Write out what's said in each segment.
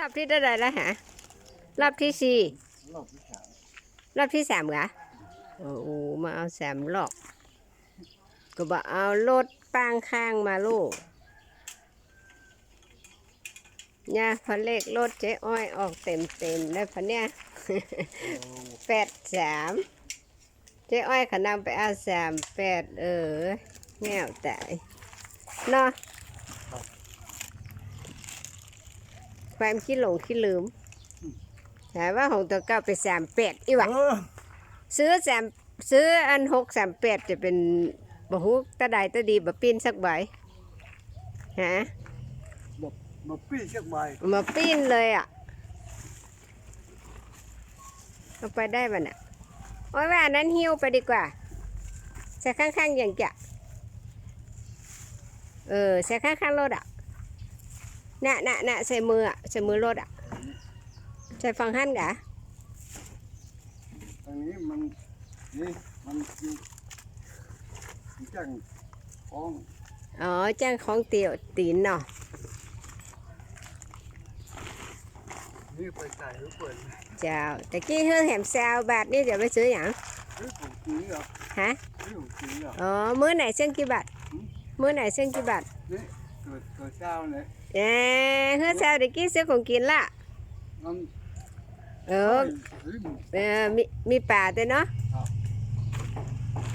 รอบที่เท่าไหรแล้วฮะรอบที่สี่รอบที่สามรอบที่สามเหรอโอ้โหมาเอาสามรอบก็บอกเอารถปางข้างมาลูกเนี่ยพอเลขรถเจ๊อ้อยออกเต็มเต็มๆแล้วพอเนี่ยแปดสามเจ๊อ้อยเขานำไปเอาสามแปดเออแง่วตายเนาะ ความขี้หลงขี้ลืมถามว่าของตัวเก้าไปสามแปดอีหวะเออซื้อสามซื้ออันหกสามแปดจะเป็นบะฮุกตาใดตาดีบะปิ้นสักใบฮะบอกมาปี้สักใบมาปิ้นเลยอะเอาไปได้ป่ะน่ะโอ้ยว่าอันนั้นหิ้วไปดีกว่าใส่ข้างๆอย่างจะเออใส่ข้างๆรถอะ น่ะน่ะน่ะใส่มืออะใส่มือรถอะใส่ฟังหั่นกะตรงนี้มันนี่มันอยู่อยู่จังของ อ๋อจ้างของเตียวตีนเนาะนี่ไปใส่หรือเปิดเจ้าตะกี้เฮือแหมแซวบาทนี่เดี๋ยวไปซื้ออย่างหรือของจีเหรอฮะหรือของจีเหรออ๋อมื้อไหนเส้นกี่บาทมื้อไหนเส้นกี่บาทนี่ ตัวตัวเจ้าเนี่ยเอ้เฮือแซวตะกี้ซื้อของกินละมันเออหรือมันเออมีมีป่าแต่เนาะครับ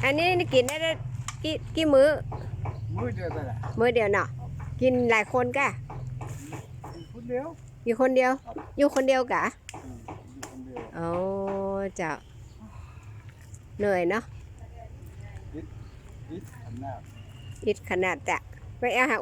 อันนี้นี่กินได้ได้กี่กี่มื้อมือเดียวไปแหละมื้อเดียวเนาะกินหลายคนกะคนเดียวอยู่คนเดียว อยู่คนเดียวกะอืมอยู่คนเดียวโอ้เจ้าเหนื่อยเนาะนิดอันหน้าอิดขนาดจะ ไปเอาหา